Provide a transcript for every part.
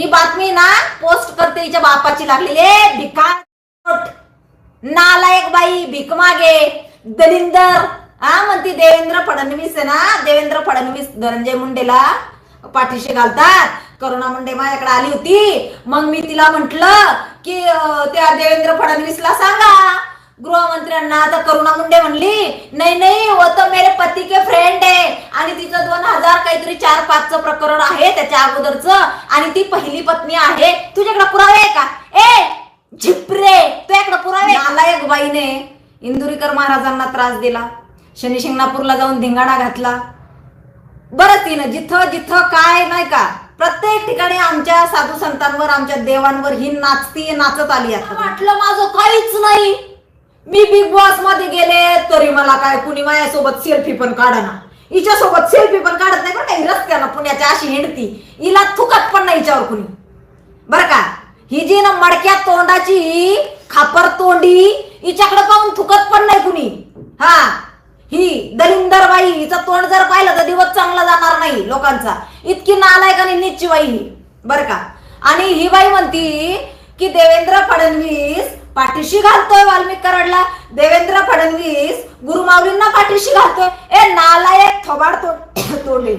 मी बातमी ना पोस्ट करते हिच्या बापाची लागलेली भिका. भिकार नालायक बाई भीक मागे. दलिंदर. हा म्हणती देवेंद्र फडणवीस आहे ना? देवेंद्र फडणवीस धनंजय मुंडेला पाठीशी घालतात. करुणा मुंडे माझ्याकडे आली होती. मग मी तिला म्हंटल की त्या देवेंद्र फडणवीसला सांगा. गृहमंत्र्यांना आता करुणा मुंडे म्हणली नाही नाही वो तो मेरे पती के फ्रेंड आहे. आणि तिचं दोन हजार काहीतरी चार पाचचं प्रकरण आहे त्याच्या अगोदरचं आणि ती पहिली पत्नी आहे. तुझ्याकडे पुरावे आहे का? ए झिपरे तुझ्याकडे पुरावे नालायक बाईने इंदुरीकर महाराजांना त्रास दिला. शनी शिंगणापूरला जाऊन धिंगाणा घातला. बरं तिनं जिथं जिथं काय नाही का प्रत्येक ठिकाणी आमच्या साधू संतांवर आमच्या देवांवर ही नाचती नाचत आली वाटलं माझं काहीच नाही. मी बिग बॉसमध्ये गेले तरी मला काय कुणी माझ्यासोबत सेल्फी पण काढना. हिच्या सोबत सेल्फी पण काढत नाही बरं काही रस्त्यानं पुण्याच्या अशी हिंडती. हिला थुकत पण नाही हिच्यावर कुणी. बर का? ही जी ना मडक्या तोंडाची खापर तोंडी हिच्याकडे पाहून थुकत पण नाही कुणी. हा. ही दलिंदर बाई हिचं तोंड जर पाहिलं तर दिवस चांगला जाणार नाही लोकांचा. इतकी नालायक आणि नीची बाई ही. बर का? आणि ही बाई म्हणती की देवेंद्र फडणवीस पाठीशी घालतोय वाल्मिक कराडला. देवेंद्र फडणवीस गुरुमाऊलींना पाठीशी घालतोय. ए नालायक थोबाड तोंड तोंडी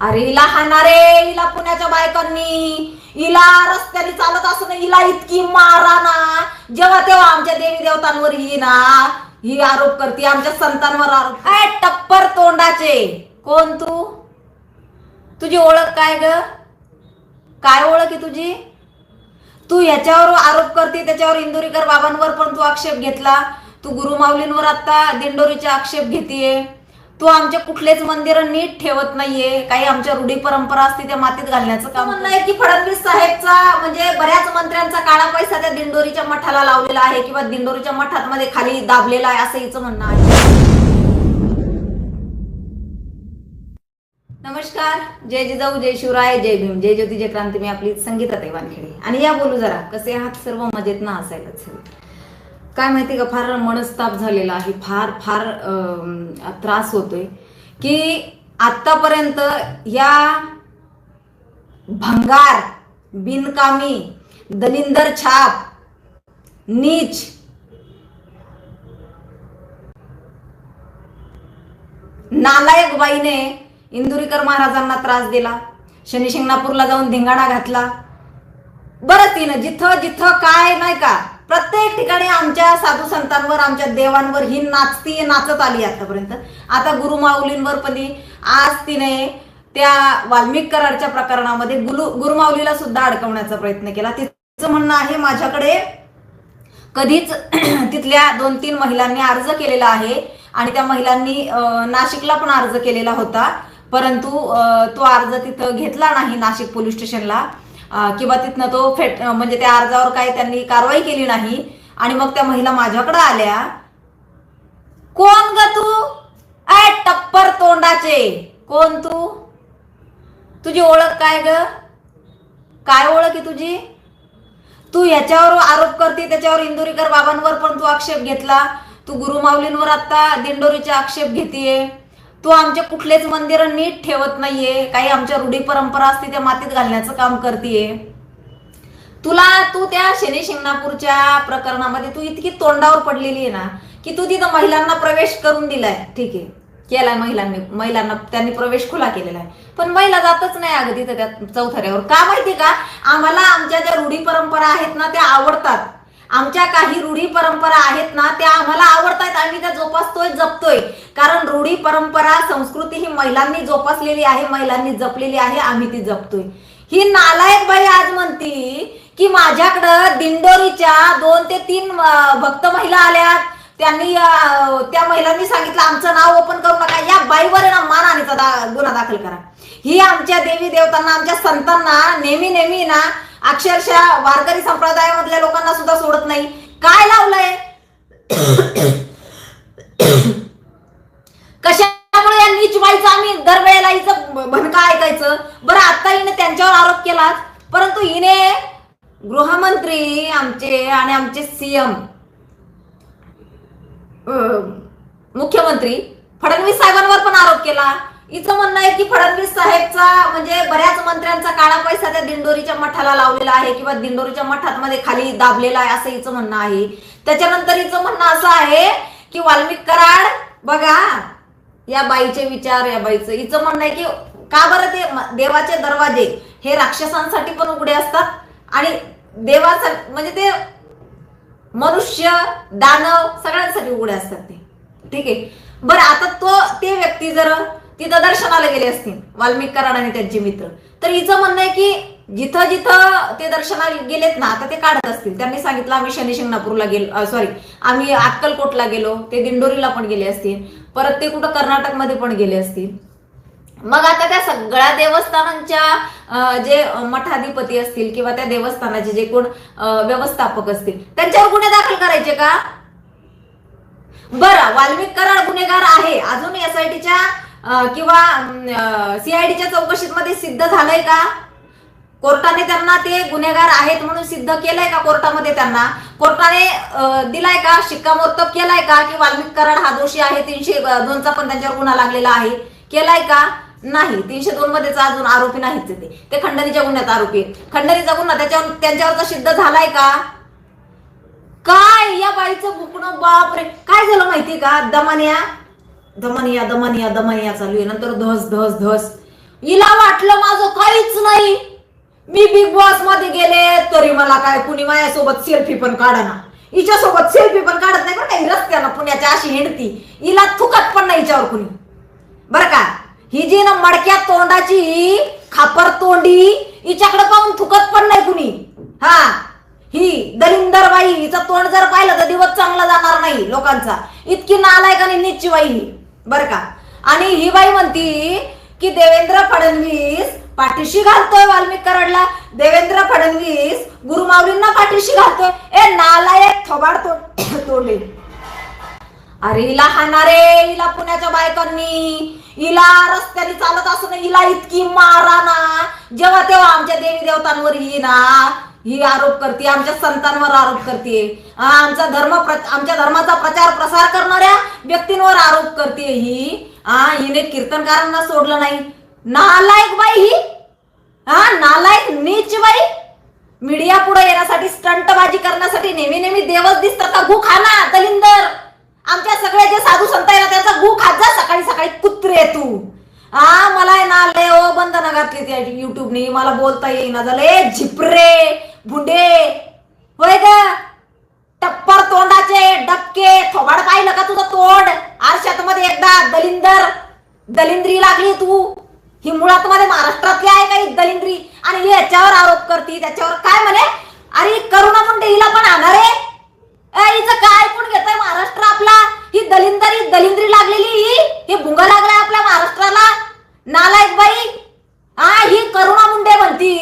अरे हिला हाणारे हिला पुण्याच्या बायकांनी. हिला रस्त्याने चालत असून हिला इतकी मारा ना. जेव्हा तेव्हा आमच्या देवी देवतांवर ही ना ही आरोप करते आमच्या संतांवर आरोप काय टप्पर तोंडाचे. कोण तू? तुझी ओळख काय ग? काय ओळख आहे तुझी? तू ह्याच्यावर आरोप करते त्याच्यावर इंदुरीकर बाबांवर पण तू आक्षेप घेतला. तू गुरुमाऊलींवर आता दिंडोरीचे आक्षेप घेतीये. तू आमचे कुठलेच मंदिर नीट ठेवत नाहीये. काही आमच्या रूढी परंपरा असते त्या मातीत घालण्याचं काम म्हणणं आहे की फडणवीस साहेबचा म्हणजे बऱ्याच मंत्र्यांचा काळा पैसा त्या दिंडोरीच्या मठाला लावलेला आहे किंवा दिंडोरीच्या मठात मध्ये खाली दाबलेला आहे असं हिचं म्हणणं आहे. नमस्कार जय जिजाऊ जय शिवराय जय भीम जय ज्योती जय क्रांती. मी आपली संगीता तैवानखेडे. आणि या बोलू जरा कसे आहात सर्व मजेत ना असायलाच हवे काय माहिती का फार मनस्ताप झालेला आहे फार फार त्रास होतोय की आतापर्यंत या भंगार बिनकामी दलिंदर छाप नीच नालायक बाईने इंदुरीकर महाराजांना त्रास दिला. शनिशिंगणापूरला जाऊन धिंगाणा घातला. बरं तिनं जिथं जिथं काय नाही का प्रत्येक ठिकाणी आमच्या साधू संतांवर आमच्या देवांवर ही नाचती नाचत आली आतापर्यंत. आता गुरुमाऊलींवर पण आज तिने त्या वाल्मिक कराडच्या प्रकरणामध्ये गुरु गुरुमाऊलीला सुद्धा अडकवण्याचा प्रयत्न केला. तिचं म्हणणं आहे माझ्याकडे कधीच तिथल्या दोन तीन महिलांनी अर्ज केलेला आहे आणि त्या महिलांनी नाशिकला पण अर्ज केलेला होता. परंतु तो अर्ज तिथं घेतला नाही नाशिक पोलीस स्टेशनला. किंवा तिथनं तो फेट म्हणजे त्या अर्जावर काही त्यांनी कारवाई केली नाही. आणि मग त्या महिला माझ्याकडे आल्या. कोण ग तू? आय टप्पर तोंडाचे. कोण तू? तुझी ओळख काय ग? काय ओळख आहे तुझी? तू ह्याच्यावर आरोप करते त्याच्यावर इंदुरीकर बाबांवर पण तू आक्षेप घेतला. तू गुरुमाऊलींवर आता दिंडोरीचे आक्षेप घेतीये. तू आमचे कुठलेच मंदिर नीट ठेवत नाहीये. काही आमच्या रूढी परंपरा असते त्या मातीत घालण्याचं काम करतीये. तुला तू त्या शनी शिंगणापूरच्या प्रकरणामध्ये तू इतकी तोंडावर पडलेली आहे ना की तू तिथं महिलांना प्रवेश करून दिलाय. ठीक. आहे केलाय महिलांनी महिलांना त्यांनी प्रवेश खुला केलेला आहे पण महिला जातच नाही अगदी तिथं त्या चौथऱ्यावर. का माहिती का? आम्हाला आमच्या ज्या रूढी परंपरा आहेत ना त्या आवडतात. आमच्या काही रूढी परंपरा आहेत ना त्या आम्हाला आवडतात आम्ही त्या जोपासतोय जपतोय. कारण रूढी परंपरा संस्कृती ही महिलांनी जोपासलेली आहे महिलांनी जपलेली आहे आम्ही ती जपतोय. ही नालायक बाई आज म्हणती की माझ्याकडं दिंडोरीच्या दोन ते तीन भक्त महिला आल्यात. त्यांनी त्या महिलांनी सांगितलं आमचं नाव ओपन करू नका. या बाईवर ना मान आणि गुन्हा दाखल करा. ही आमच्या देवी देवतांना आमच्या संतांना नेहमी नेहमी ना अक्षरशः वारकरी संप्रदायामधल्या लोकांना सुद्धा सोडत नाही. काय लावलंय? कशामुळे या नीच व्हायचं आम्ही दरवेळेला हिचं भनका ऐकायचं? बरं आता हिने त्यांच्यावर आरोप केला परंतु हिने गृहमंत्री आमचे आणि आमचे सीएम मुख्यमंत्री फडणवीस साहेबांवर पण आरोप केला. हिचं म्हणणं आहे की फडणवीस साहेबचा म्हणजे बऱ्याच मंत्र्यांचा काळा पैसा त्या दिंडोरीच्या मठाला लावलेला आहे किंवा दिंडोरीच्या मठात मध्ये खाली दाबलेला आहे असं हिचं म्हणणं आहे. त्याच्यानंतर हिचं म्हणणं असं आहे की वाल्मिक कराड बघा या बाईचे विचार या बाईचं. हिचं म्हणणं आहे की का बरं ते देवाचे दरवाजे हे राक्षसांसाठी पण उघडे असतात आणि देवाचा म्हणजे ते मनुष्य दानव सगळ्यांसाठी उघडे असतात ते. ठीक आहे? बरं आता तो ते व्यक्ती जर तिथं दर्शनाला गेले असतील वाल्मिक कराड आणि त्यांचे मित्र. तर हिचं म्हणणं आहे की जिथं जिथं ते दर्शनाला गेलेत ना आता ते काढत असतील. त्यांनी सांगितलं आम्ही शनी शिंगणापूरला गेलो सॉरी आम्ही अक्कलकोटला गेलो ते दिंडोरीला पण गेले असतील परत ते कुठं कर्नाटकमध्ये पण गेले असतील. मग आता त्या सगळ्या देवस्थानांच्या जे मठाधिपती असतील किंवा त्या देवस्थानाचे जे कोण व्यवस्थापक असतील त्यांच्यावर गुन्हे दाखल करायचे का? बरं वाल्मिक कराड गुन्हेगार आहे. अजून एसआयटीच्या किंवा सीआयडीच्या चौकशीमध्ये सिद्ध झालंय का? कोर्टाने त्यांना ते गुन्हेगार आहेत म्हणून सिद्ध केलंय का कोर्टामध्ये त्यांना? कोर्टाने दिलाय का? शिक्कामोर्तब केलाय का? की वाल्मिक कराड हा दोषी आहे? तीनशे दोनचा पण त्यांच्यावर गुन्हा लागलेला आहे. केलाय का? नाही. तीनशे दोन मध्येचा अजून आरोपी नाहीच आहे ते. ते खंडणीच्या गुन्ह्यात आरोपी खंडणीचा गुन्हा त्याच्यावर त्यांच्यावरचा सिद्ध झालाय का? काय? या बाईचं भुकणं बापरे! काय झालं माहितीये का? दमान्या दमनिया दमनिया दमनिया चालू आहे. नंतर धस धस धस. हिला वाटलं माझं काहीच नाही. मी बिग बॉसमध्ये गेले तरी मला काय कुणी माझ्यासोबत सेल्फी पण काढा हिच्या सोबत सेल्फी पण काढत नाही बरं काही रस्त्यानं पुण्याच्या अशी हिंडती. हिला थुकत पण नाही हिच्यावर कुणी. बर का? ही जी ना मडक्या तोंडाची खापर तोंडी हिच्याकडे पाहून थुकत पण नाही कुणी. हा. ही दलिंदर बाई हिचं तोंड जर पाहिलं तर दिवस चांगला जाणार नाही लोकांचा. इतकी नालायक आणि नीच बाई ही. बर का? आणि ही बाई म्हणती की देवेंद्र फडणवीस पाठीशी घालतोय वाल्मिक कराडला. देवेंद्र फडणवीस गुरुमाऊलींना पाठीशी घालतोय. ए नालायक थोबाड तोडले. तोंडे अरे हिला हाणारे हिला पुण्याच्या बायकांनी. हिला रस्त्याने चालत असून हिला इतकी मारा ना. जेव्हा तेव्हा आमच्या देवी देवतांवर ही ना ही आरोप करते आमच्या संतांवर आरोप करते. आमचा धर्म आमच्या धर्माचा प्रचार प्रसार करणाऱ्या व्यक्तींवर आरोप करते ही. हा हिने कीर्तनकारांना सोडलं नाही. नालायक बाई ही. हा नालायक नीच बाई. मीडिया पुढे येण्यासाठी स्टंटबाजी करण्यासाठी नेहमी नेहमी देवच दिसतात. का गु खाना दलिंदर. आमच्या सगळ्या जे साधू संत आहे ना त्यांचा गु खात जा सकाळी सकाळी कुत्रे तू. हा मला आहे ना लय ओ बंधनं घातली त्या युट्यूबनी मला बोलता येईना झालं. ए झिपरे भुंडे होय ग? टप्पर तोंडाचे डबके थोबाड पाहिलं का तुझं तोंड? आरशात मध्ये एकदा दलिंदर दलिंद्री लागली तू. ही मुळात मध्ये महाराष्ट्रातली आहे का ही दलिंद्री? आणि ही याच्यावर आरोप करते त्याच्यावर काय म्हणे? अरे करुणा मुंडे हिला पण आणणार आहे ए, हिचं काय कोण घेतोय महाराष्ट्र आपला? ही दलिंदर ही दलिंद्री लागलेली ही? हे भुंगा लागलाय आपल्या नालायक बाई हा ही करुणा मुंडे म्हणती.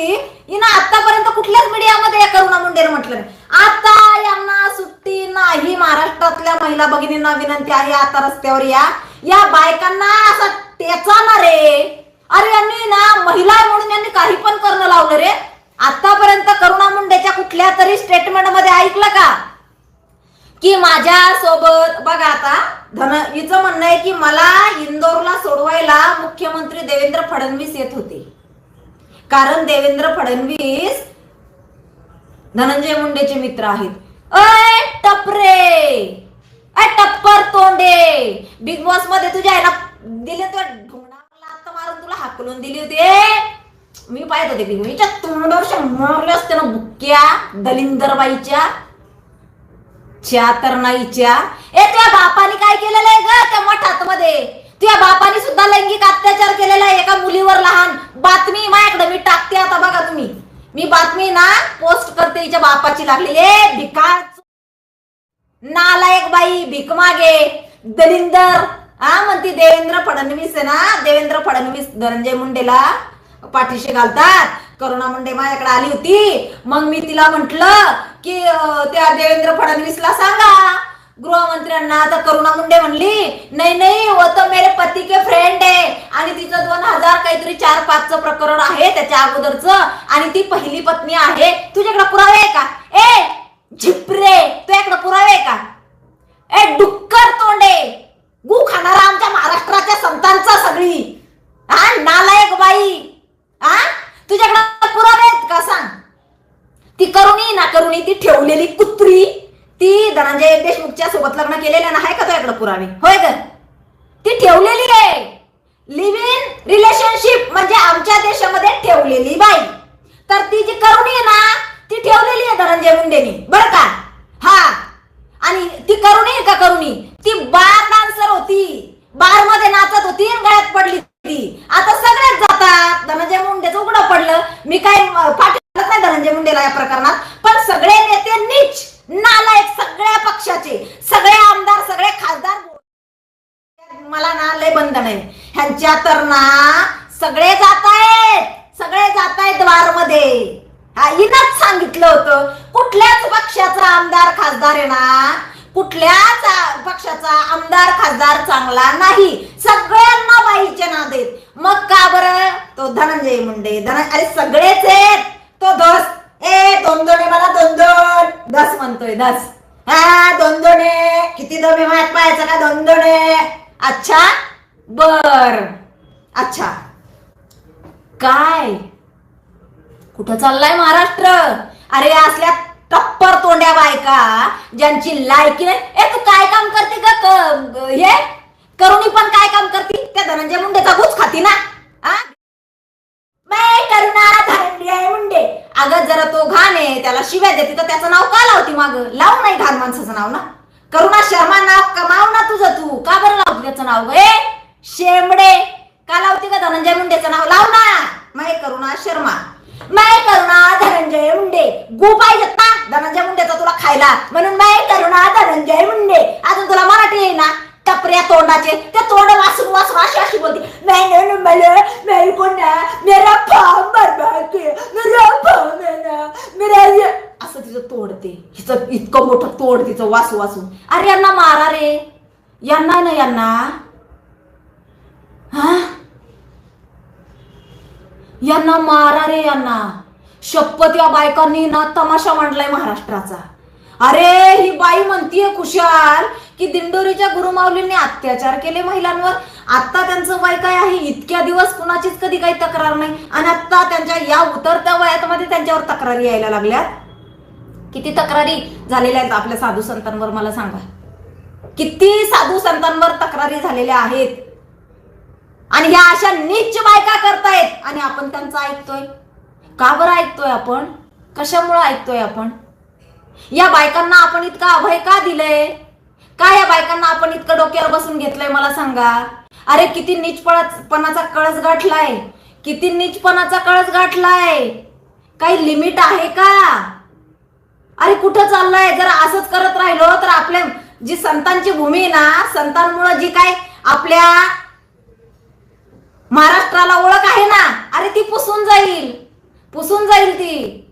हिनं आतापर्यंत कुठल्याच मीडियामध्ये या करुणा मुंडे म्हटलं आता यांना सुट्टी नाही. महाराष्ट्रातल्या महिला भगिनींना विनंती आहे आता रस्त्यावर या. या बायकांना असं टेचा रे. अरे यांनी ना महिला म्हणून यांनी काही पण करणं लावलं रे. आतापर्यंत करुणा मुंडेच्या कुठल्या तरी स्टेटमेंटमध्ये ऐकलं का? की माझ्या सोबत बघा आता धन हिचं म्हणणं आहे की मला इंदोरला सोडवायला मुख्यमंत्री देवेंद्र फडणवीस येत होते. कारण देवेंद्र फडणवीस धनंजय मुंडेचे मित्र आहेत. अय टपरे अय टप्पर तोंडे! बिग बॉसमध्ये तुझ्या आहे ना दिले तर ढोंगणाला मारून तुला हाकलून दिली होती. मी पाहत होते बिग बॉसच्या तोंडावर मारले असते ना बुक्या दलिंदर बाईच्या च्या तर नाहीच्या ए तुझ्या बापाने काय केलेलं आहे ग त्या मठात मध्ये तुझ्या बापाने सुद्धा लैंगिक अत्याचार केलेला आहे एका मुलीवर लहान. बातमी माझ्याकडे मी टाकते आता बघा तुम्ही. मी बातमी ना पोस्ट करते हिच्या बापाची लागलेली ए भिकार नालायक बाई भीक मागे. दलिंदर. हा म्हणती देवेंद्र फडणवीस आहे ना? देवेंद्र फडणवीस धनंजय मुंडेला पाठीशी घालतात. करुणा मुंडे माझ्याकडे आली होती. मग मी तिला म्हंटल की त्या देवेंद्र फडणवीसला सांगा. गृहमंत्र्यांना तर करुणा मुंडे म्हणली नाही नाही हो वो तो मेरे पती के फ्रेंड आहे. आणि तिचं दोन हजार काहीतरी चार पाचचं प्रकरण आहे त्याच्या अगोदरचं. आणि ती पहिली पत्नी आहे. तुझ्याकडे पुरावे आहे का? ए झिपरे तुझ्याकडे पुरावे आहे का? ए डुक्कर तोंडे गु खाणारा आमच्या महाराष्ट्राच्या संतांचा सगळी तुझ्याकडे पुरावे आहेत का सांग ती करुणी ना करुणी ती ठेवलेली कुत्री ती धनंजय देशमुखच्या सोबत लग्न केलेलं ना आहे का तुझ्याकडे पुरावे. हो ग ती ठेवलेली आहे लिव्ह इन रिलेशनशिप म्हणजे आमच्या देशामध्ये ठेवलेली बाई तर ती जी करुणी आहे ना ती ठेवलेली आहे धनंजय मुंडेनी बरं का हा आणि ती करुणी आहे का करुणी ती बार डान्सर होती बारमध्ये नाचत होती आणि गळ्यात पडली ती आता सगळेच जातात धनंजय मुंडेचं उघडं पडलं मी काय पाठवत नाही धनंजय मुंडेला या प्रकरणात पण सगळे नेते नीच नालायक सगळ्या पक्षाचे सगळे आमदार सगळे खासदार मला ना लय बंधन आहे ह्यांच्या तर ना सगळे जात आहेत सगळे जात आहेत द्वारमध्ये हा हिनच सांगितलं होतं कुठल्याच पक्षाचा आमदार खासदार आहे ना कुठल्याच आ- पक्षाचा आमदार खासदार चांगला नाही सगळ्यांना बाईचे नाद आहेत मग का बरं तो धनंजय मुंडे धन अरे सगळेच आहेत तो धस ए दोन दोन आहे मला दोन दोन धस म्हणतोय धस हा दोन दोन किती दमे माहीत पाहायचं का दोन दोन अच्छा बर. अच्छा. काय? कुठं चाललाय महाराष्ट्र? अरे असल्या टप्पर तोंड्या बायका ज्यांची लायकी नाही ए तू काय काम करते का हे? करुणी पण काय काम करते? त्या धनंजय मुंडेचा घुस खाती ना? आ? मै करुणा धनंजय मुंडे. अगं जरा तो घाण आहे त्याला शिव्या देते तर त्याचं नाव का लावती माग? लावू नाही घाण माणसाचं नाव ना. करुणा शर्मा नाव कमाव ना तुझं तू. का बरं लावते त्याचं नाव ए शेंबडे का लावते का धनंजय मुंडेचं नाव? लाव ना. मै करुणा शर्मा. माय करुणा धनंजय मुंडे. गु पाहिजेत ना धनंजय मुंडेचा तुला खायला. म्हणून माय करुणा धनंजय मुंडे. अजून तुला मराठी आहे ना टपऱ्या तोंडाचे. ते तोंड वासून वासून अशी अशी बोलते मैंने न मला मेरे को ना मेरा फाम बर्बाद किया मेरा फॉर्म है ना मेरा ये. असं तिचं तोडते हिचं इतकं मोठं तोड तिचं वासू वाचून अरे यांना मारा रे. यांना ना यांना. हा? यांना मारा रे यांना. शपथ या बायकांनी ना तमाशा मांडलाय महाराष्ट्राचा. अरे ही बाई म्हणतीये खुशाल. की दिंडोरीच्या गुरुमाऊलींनी अत्याचार केले महिलांवर? आता त्यांचं वय काय आहे? इतक्या दिवस कुणाचीच कधी काही तक्रार नाही. आणि आता त्यांच्या या उतरत्या वयामध्ये त्यांच्यावर तक्रारी यायला लागल्यात? किती तक्रारी झालेल्या आहेत आपल्या साधू संतांवर मला सांगा. किती साधू संतांवर तक्रारी झालेल्या आहेत? आणि ह्या अशा नीच बायका करतायत. आणि आपण त्यांचं ऐकतोय. का बरं ऐकतोय आपण? कशामुळे ऐकतोय आपण? या बायकांना आपण इतका अभय का दिलंय? काय या बायकांना आपण इतकं डोक्यावर बसून घेतलंय मला सांगा? अरे किती नीचपणाचा कळस गाठलाय. किती नीचपणाचा कळस गाठलाय. काही लिमिट आहे का? अरे कुठं चाललंय? जर असंच करत राहिलो तर आपल्या जी संतांची भूमी आहे ना संतांमुळे जी काय आपल्या महाराष्ट्राला ओळख आहे ना अरे ती पुसून जाईल. पुसून जाईल ती.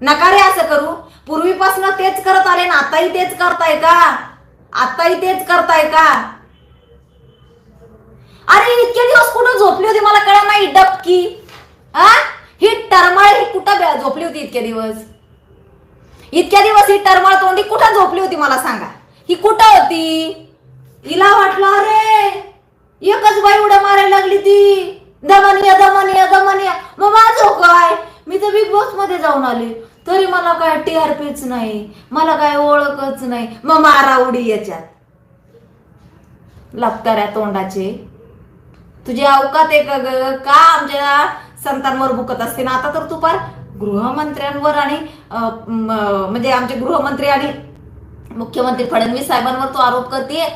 नका रे असं करू. पूर्वीपासून तेच करत आले ना आताही तेच करताय का? आताही तेच करताय का? अरे इतके दिवस कुठं झोपली होती मला कळलं नाही डबकी. हा? ही टरमळ ही कुठं झोपली होती इतके दिवस? इतक्या दिवस ही टरमळ तोंडी कुठं झोपली होती मला सांगा? ही कुठं होती? हिला वाटलं अरे एकच बाई उड्या मारायला लागली ती. दमनिया दमनिया दमनिया. मग माझं काय? मी तर बिग बॉसमध्ये जाऊन आले. तरी मला काय टीआरपीच नाही मला काय ओळखच नाही. मग मारा उडी याच्यात. लागताऱ्या तोंडाचे. तुझी अवकात आहे का ग? का आमच्या संतांवर भुकत असते ना? आता तर तू फार गृहमंत्र्यांवर आणि म्हणजे आमचे गृहमंत्री आणि मुख्यमंत्री फडणवीस साहेबांवर तू आरोप करते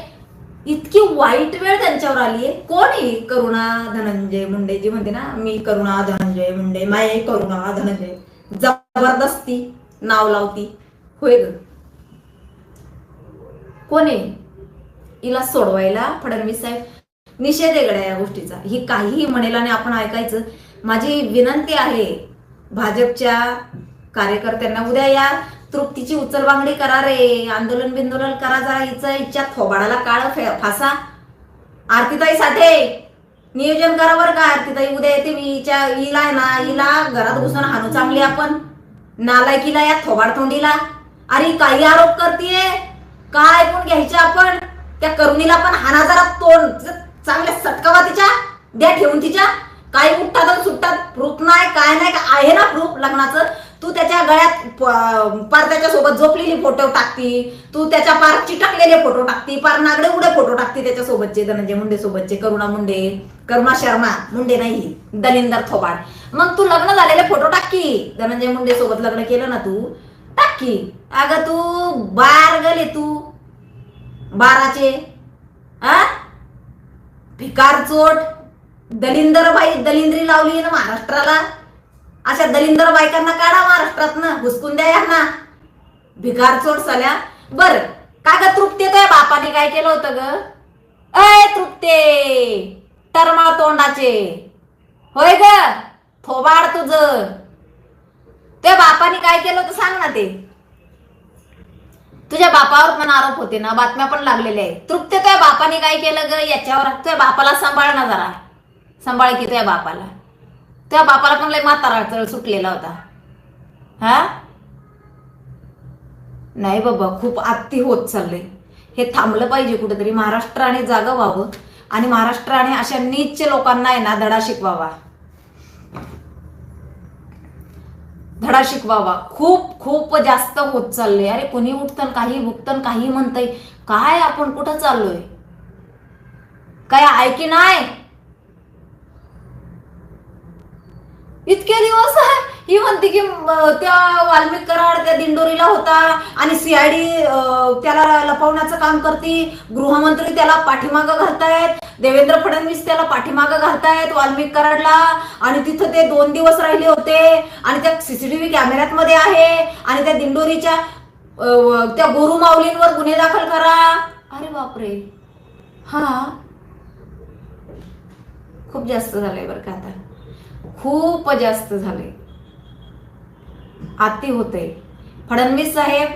इतकी वाईट वेळ त्यांच्यावर आली आहे. कोण आहे? करुणा धनंजय मुंडे जी म्हणते ना मी करुणा धनंजय मुंडे माय करुणा धनंजय. जबरदस्ती नाव लावती. होय ग. कोणी हिला सोडवायला फडणवीस साहेब. निषेध आहे या गोष्टीचा. ही काहीही म्हणेल आणि आपण ऐकायचं. माझी विनंती आहे भाजपच्या कार्यकर्त्यांना उद्या या तृप्तीची उचलबांगडी करा रे. आंदोलन बिंदोलन करा जरा. हिचं इच्छा थोबाडाला काळ फासा. आरतीताई साठे! नियोजन करा बरं का तिथं उद्या येते मी हिच्या हिला आहे ना हिला घरात घुसून हाणू चांगली आपण. नालायकीला या थोबाड तोंडीला. अरे काही आरोप करतीये? काय ऐकून घ्यायचे आपण? त्या करुणीला पण हाना जरा तोंड. चांगल्या सटकावा तिच्या द्या ठेवून तिच्या. काही उठतात आणि सुटतात. प्रूफ नाही काय नाही का आहे ना प्रूफ लग्नाचं? तू त्याच्या गळ्यात पार त्याच्या सोबत झोपलेली फोटो टाकती. तू त्याच्या पार चिटकलेले फोटो टाकती. पार नागडे उडे फोटो टाकती त्याच्या सोबतचे धनंजय मुंडे सोबतचे करुणा मुंडे. कर्मा शर्मा मुंडे नाही दलिंदर थोबाड. मग तू लग्न झालेले फोटो टाकी धनंजय म्हणजे मुंडे सोबत लग्न केलं ना तू. टाकी अगं तू बार गले तू. बाराचे. आ? भिकार चोट. दलिंदर बाई दलिंद्री लावली ना महाराष्ट्राला. अशा दलिंदर बायकांना काढा महाराष्ट्रातनं. घुसकून द्या यांना. भिकार चोट सल्या. बर का ग तृप्ते तो बापाने काय केलं होतं ग? अय तृप्ते! टरमाळ तोंडाचे. होय ग? थोबाड तुझ. त्या बापाने काय केलं होतं सांग ना ते. तुझ्या बापावर पण आरोप होते ना बातम्या पण लागलेल्या आहेत. तृप्त तुझ्या बापाने काय केलं ग? याच्यावर तुझ्या बापाला सांभाळ ना जरा. सांभाळ की तुझ्या बापाला. तुझ्या बापाला पण लय म्हातारा चळ सुटलेला होता. हा? नाही बाबा खूप आत्ती होत चाललंय. हे थांबलं पाहिजे कुठेतरी महाराष्ट्राने जागं व्हावं. आणि महाराष्ट्राने अशा नीच लोकांना आहे ना धडा शिकवावा. धडा शिकवावा. खूप खूप जास्त होत चाललंय. अरे कुणी उठतं काही भुकतन काही म्हणतय. काय आपण कुठं चाललोय? काय आहे की नाही? इतके दिवस आहे. ही म्हणते की त्या वाल्मिक कराड त्या दिंडोरीला होता आणि सीआयडी त्याला लपवण्याचं काम करते. गृहमंत्री त्याला पाठीमागं घालतायत. देवेंद्र फडणवीस त्याला पाठीमागं घालतायत वाल्मिक कराडला. आणि तिथं ते दोन दिवस राहिले होते. आणि त्या सीसीटीव्ही कॅमेऱ्यात मध्ये आहे. आणि त्या दिंडोरीच्या त्या गोरू माऊलींवर गुन्हे दाखल करा. अरे बापरे. हा. खूप जास्त झालंय बरं का आता. खूप जास्त झालंय. आती होते. फडणवीस साहेब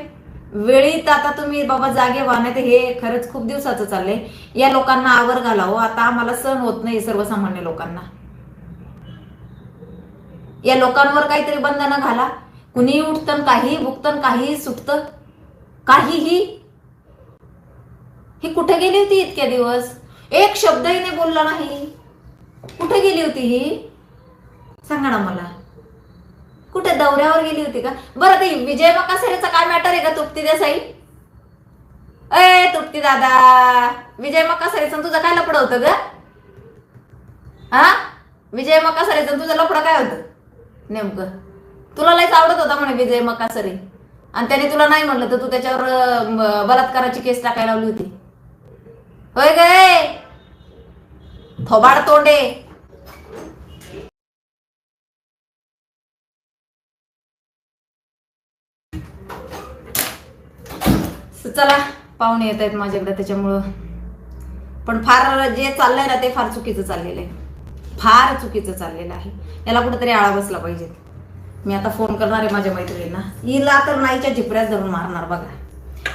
वेळीत आता तुम्ही बाबा जागे व्हा नाही हे खरंच खूप दिवसाचं चाललंय. या लोकांना आवर घालावं. आता आम्हाला सण होत नाही सर्वसामान्य लोकांना. या लोकांवर काहीतरी बंधनं घाला. कुणीही उठतं काही भुकतं काहीही सुटतं. काहीही. ही कुठे गेली होती इतक्या दिवस? एक शब्दही नाही बोलला नाही. कुठे गेली होती ही? सांगा ना मला. कुठे दौऱ्यावर गेली होती का? बरं ते विजय मकासरेचा काय मॅटर आहे का तुप्ती देसाई अय तुप्ती दादा विजय मकासरेचं तुझं काय लपड होतं ग? हा? विजय मकासरेचं तुझं लफडं काय होतं? नेमकं. तुला लयच आवडत होता म्हणे विजय मकासरे आणि त्याने तुला नाही म्हणलं तर तू त्याच्यावर बलात्काराची केस टाकायला लावली होती. होय गे थोबाड तोंडे चला पाहुणे येत आहेत माझ्याकडे त्याच्यामुळं. पण फार जे चाललंय ना ते फार चुकीचं चाललेलं आहे फार चुकीचं चाललेलं आहे. याला कुठेतरी आळा बसला पाहिजे. मी आता फोन करणार आहे माझ्या मैत्रिणींना. हिला तर नाहीच्या झिपऱ्यात धरून मारणार बघा.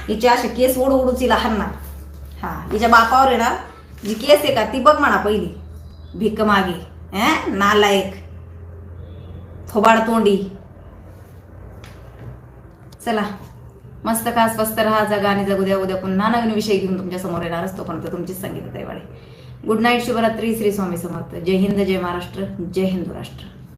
हिच्या अशा केस ओढ ओढूच हिला हाणणार. हा हिच्या बापावर आहे ना जी केस आहे का ती बघ म्हणा पहिली. भिक मागे अं? नालायक. थोबाड तोंडी चला. मस्त का स्वस्त राहा जगा आणि जगू द्या. उद्या पुन्हा नवीन विषय घेऊन तुमच्यासमोर येणार असतो पण तुमचीच संगीत वाडे गुड नाईट शुभरात्री श्री स्वामी समर्थ. जय हिंद जय महाराष्ट्र जय हिंदू राष्ट्र.